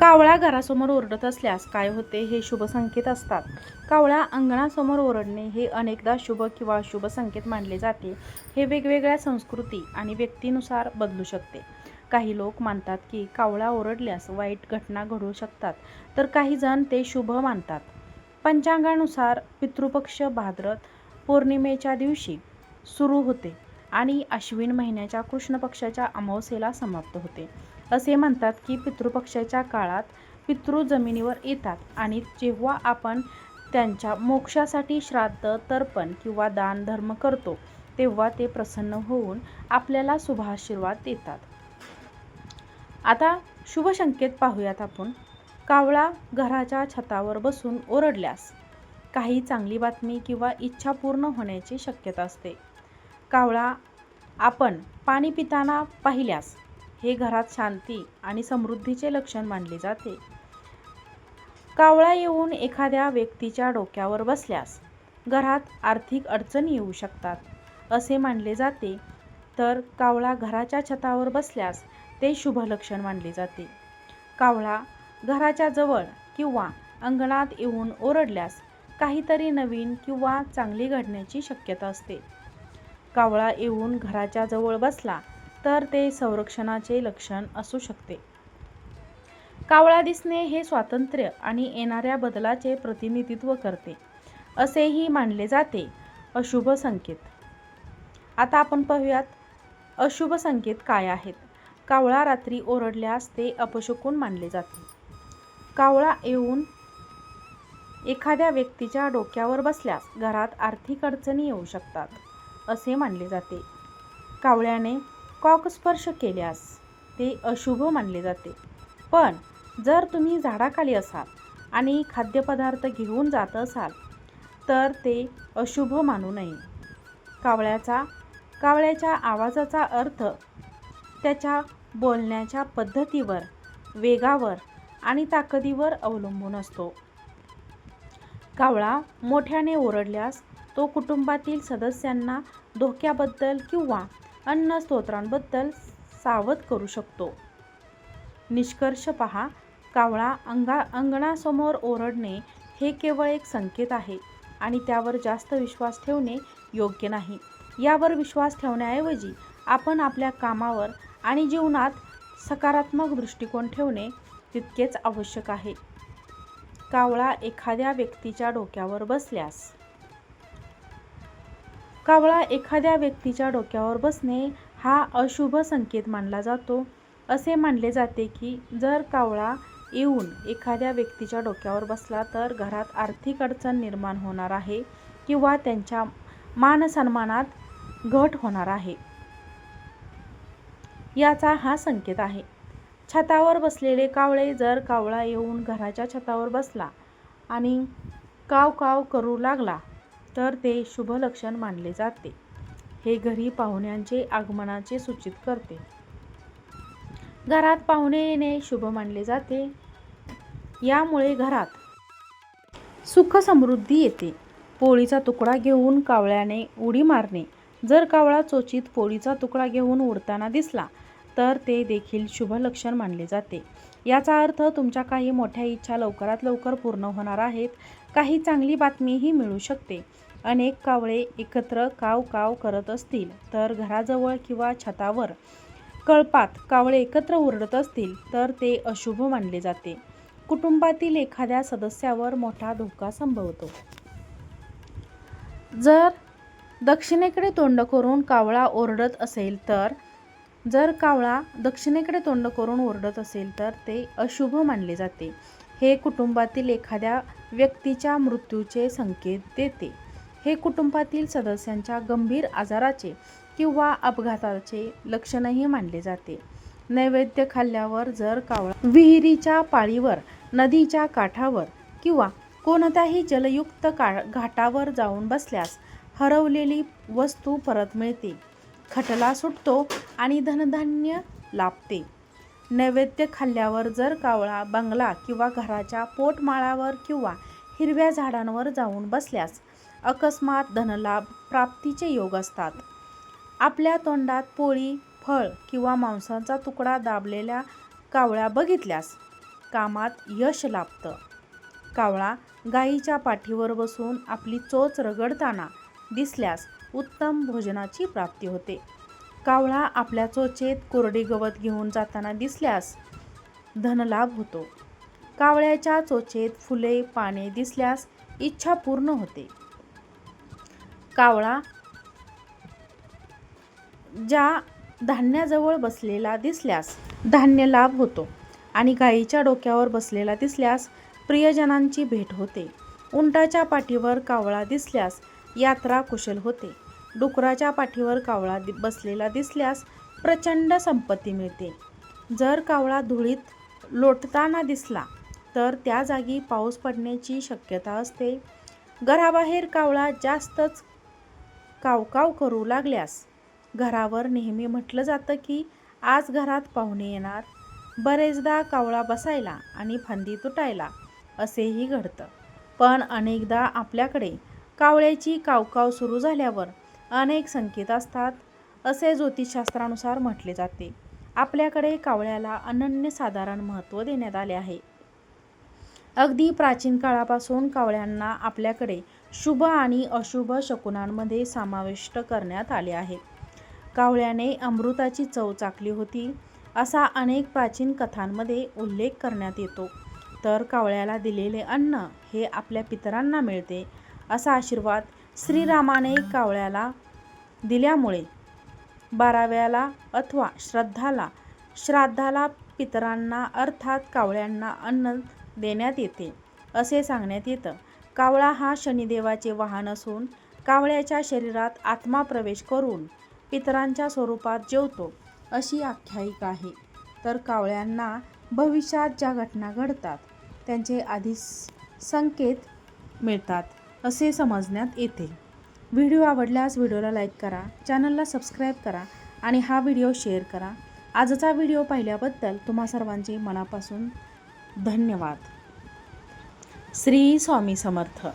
कावळा घरासमोर ओरडत असल्यास काय होते हे शुभ संकेत असतात. कावळा अंगणासमोर ओरडणे हे अनेकदा शुभ किंवा अशुभ संकेत मानले जाते. हे वेगवेगळ्या संस्कृती आणि व्यक्तीनुसार बदलू शकते. काही लोक मानतात की कावळा ओरडल्यास वाईट घटना घडू शकतात तर काही जण ते शुभ मानतात. पंचांगानुसार पितृपक्ष भाद्रत पौर्णिमेच्या दिवशी सुरू होते. आणि अश्विन महिन्याच्या कृष्ण पक्षाच्या अमावस्येला समाप्त होते. असे म्हणतात की पितृपक्षाच्या काळात पितृ जमिनीवर येतात आणि जेव्हा आपण त्यांच्या मोक्षासाठी श्राद्ध तर्पण किंवा दान धर्म करतो तेव्हा ते प्रसन्न होऊन आपल्याला शुभाशीर्वाद देतात. आता शुभ संकेत पाहूयात आपण. कावळा घराच्या छतावर बसून ओरडल्यास काही चांगली बातमी किंवा इच्छा पूर्ण होण्याची शक्यता असते. कावळा आपण पाणी पिताना पाहिल्यास हे घरात शांती आणि समृद्धीचे लक्षण मानले जाते. कावळा येऊन एखाद्या व्यक्तीच्या डोक्यावर बसल्यास घरात आर्थिक अडचणी येऊ शकतात असे मानले जाते. तर कावळा घराच्या छतावर बसल्यास ते शुभ लक्षण मानले जाते. कावळा घराच्या जवळ किंवा अंगणात येऊन ओरडल्यास काहीतरी नवीन किंवा चांगली घडण्याची शक्यता असते. कावळा येऊन घराच्या जवळ बसला तर ते संरक्षणाचे लक्षण असू शकते. कावळा दिसणे हे स्वातंत्र्य आणि येणाऱ्या बदलाचे प्रतिनिधित्व करते असेही मानले जाते अशुभ संकेत. आता आपण पाहूयात अशुभ संकेत काय आहेत? कावळा रात्री ओरडल्यास ते अपशकुन मानले जाते. कावळा येऊन एखाद्या व्यक्तीच्या डोक्यावर बसल्यास घरात आर्थिक अडचणी येऊ शकतात. असे मानले जाते. कावळ्याने कॉकस्पर्श केल्यास ते अशुभ मानले जाते. पण जर तुम्ही झाडाखाली असाल आणि खाद्यपदार्थ घेऊन जात असाल तर ते अशुभ मानू नये. कावळ्याचा कावळ्याच्या आवाजाचा अर्थ त्याच्या बोलण्याच्या पद्धतीवर वेगावर आणि ताकदीवर अवलंबून असतो. कावळा मोठ्याने ओरडल्यास तो कुटुंबातील सदस्यांना धोक्याबद्दल किंवा अन्न स्तोत्रांबद्दल सावध करू शकतो. निष्कर्ष पहा कावळा अंगा अंगणासमोर ओरडणे हे केवळ एक संकेत आहे आणि त्यावर जास्त विश्वास ठेवणे योग्य नाही. यावर विश्वास ठेवण्याऐवजी आपण आपल्या कामावर आणि जीवनात सकारात्मक दृष्टिकोन ठेवणे तितकेच आवश्यक आहे. कावळा एखाद्या व्यक्तीच्या डोक्यावर बसल्यास कावळा एखाद्या व्यक्तीच्या डोक्यावर बसणे हा अशुभ संकेत मानला जातो. असे मानले जाते की जर कावळा येऊन एखाद्या व्यक्तीच्या डोक्यावर बसला तर घरात आर्थिक अडचण निर्माण होणार आहे किंवा त्यांच्या मानसन्मानात घट होणार आहे. याचा हा संकेत आहे. छतावर बसलेले कावळे जर कावळा येऊन घराच्या छतावर बसला आणि काव काव करू लागला तर ते शुभ लक्षण मानले जाते. हे घरी पाहुण्यांचे आगमनाचे सूचित करते. घरात पाहुणे येणे शुभ मानले जाते. यामुळे घरात सुख समृद्धी येते. पोळीचा तुकडा घेऊन कावळ्याने उडी मारणे. जर कावळा चोचीत पोळीचा तुकडा घेऊन उडताना दिसला तर ते देखील शुभ लक्षण मानले जाते. याचा अर्थ तुमच्या काही मोठ्या इच्छा लवकरात लवकर पूर्ण होणार आहेत. काही चांगली बातमीही मिळू शकते. अनेक कावळे एकत्र काव काव करत असतील तर घराजवळ किंवा छतावर कळपात कावळे एकत्र ओरडत असतील तर ते अशुभ मानले जाते. कुटुंबातील एखाद्या सदस्यावर मोठा धोका संभवतो. जर दक्षिणेकडे तोंड करून कावळा ओरडत असेल तर जर कावळा दक्षिणेकडे तोंड करून ओरडत असेल तर ते अशुभ मानले जाते. हे कुटुंबातील एखाद्या व्यक्तीच्या मृत्यूचे संकेत देते. हे कुटुंबातील सदस्यांच्या गंभीर आजाराचे किंवा अपघाताचे लक्षणही मानले जाते. नैवेद्य खाल्ल्यावर जर कावळा विहिरीच्या पाळीवर नदीच्या काठावर किंवा कोणत्याही जलयुक्त का घाटावर जाऊन बसल्यास हरवलेली वस्तू परत मिळते. खटला सुटतो आणि धनधान्य लाभते. नैवेद्य खाल्ल्यावर जर कावळा बंगला किंवा घराच्या पोटमाळावर किंवा हिरव्या झाडांवर जाऊन बसल्यास अकस्मात धनलाभ प्राप्तीचे योग असतात. आपल्या तोंडात पोळी फळ किंवा मांसाचा तुकडा दाबलेल्या कावळ्या बघितल्यास कामात यश लाभतं. कावळा गायीच्या पाठीवर बसून आपली चोच रगडताना दिसल्यास उत्तम भोजनाची प्राप्ती होते. कावळा आपल्या चोचेत कोरडे गवत घेऊन जाताना दिसल्यास धनलाभ होतो. कावळ्याच्या चोचेत फुले पाने दिसल्यास इच्छा पूर्ण होते. कावळा ज्या धान्याजवळ बसलेला दिसल्यास धान्य लाभ होतो आणि गायीच्या डोक्यावर बसलेला दिसल्यास प्रियजनांची भेट होते. उंटाच्या पाठीवर कावळा दिसल्यास यात्रा कुशल होते. डुकराच्या पाठीवर कावळा दि- बसलेला दिसल्यास प्रचंड संपत्ती मिळते. जर कावळा धुळीत लोटताना दिसला तर त्या जागी पाऊस पडण्याची शक्यता असते. घराबाहेर कावळा जास्तच कावकाव करू लागल्यास घरावर नेहमी म्हटलं जातं की आज घरात पाहुणे येणार. बरेचदा कावळा बसायला आणि फांदी तुटायला असेही घडतं. पण अनेकदा आपल्याकडे कावळ्याची कावकाव सुरू झाल्यावर अनेक संकेत असतात असे ज्योतिषशास्त्रानुसार म्हटले जाते. आपल्याकडे कावळ्याला अनन्यसाधारण महत्त्व देण्यात आले आहे. अगदी प्राचीन काळापासून कावळ्यांना आपल्याकडे शुभ आणि अशुभ शकुनांमध्ये समाविष्ट करण्यात आले आहे. कावळ्याने अमृताची चव चाकली होती असा अनेक प्राचीन कथांमध्ये उल्लेख करण्यात येतो. तर कावळ्याला दिलेले अन्न हे आपल्या पितरांना मिळते असा आशीर्वाद श्रीरामाने कावळ्याला दिल्यामुळे बाराव्याला अथवा श्रद्धाला श्राद्धाला पितरांना अर्थात कावळ्यांना अन्न देण्यात येते असे सांगण्यात येतं. कावळा हा शनिदेवाचे वाहन असून कावळ्याच्या शरीरात आत्मा प्रवेश करून पितरांच्या स्वरूपात जेवतो अशी आख्यायिका आहे. तर कावळ्यांना भविष्यात ज्या घटना घडतात त्यांचे आधी संकेत मिळतात. असे समजण्यात येते. व्हिडिओ आवडल्यास व्हिडिओला लाईक करा चॅनलला सबस्क्राईब करा आणि हा व्हिडिओ शेअर करा. आजचा व्हिडिओ पाहिल्याबद्दल तुम्हा सर्वांचे मनापासून धन्यवाद. श्री स्वामी समर्थ.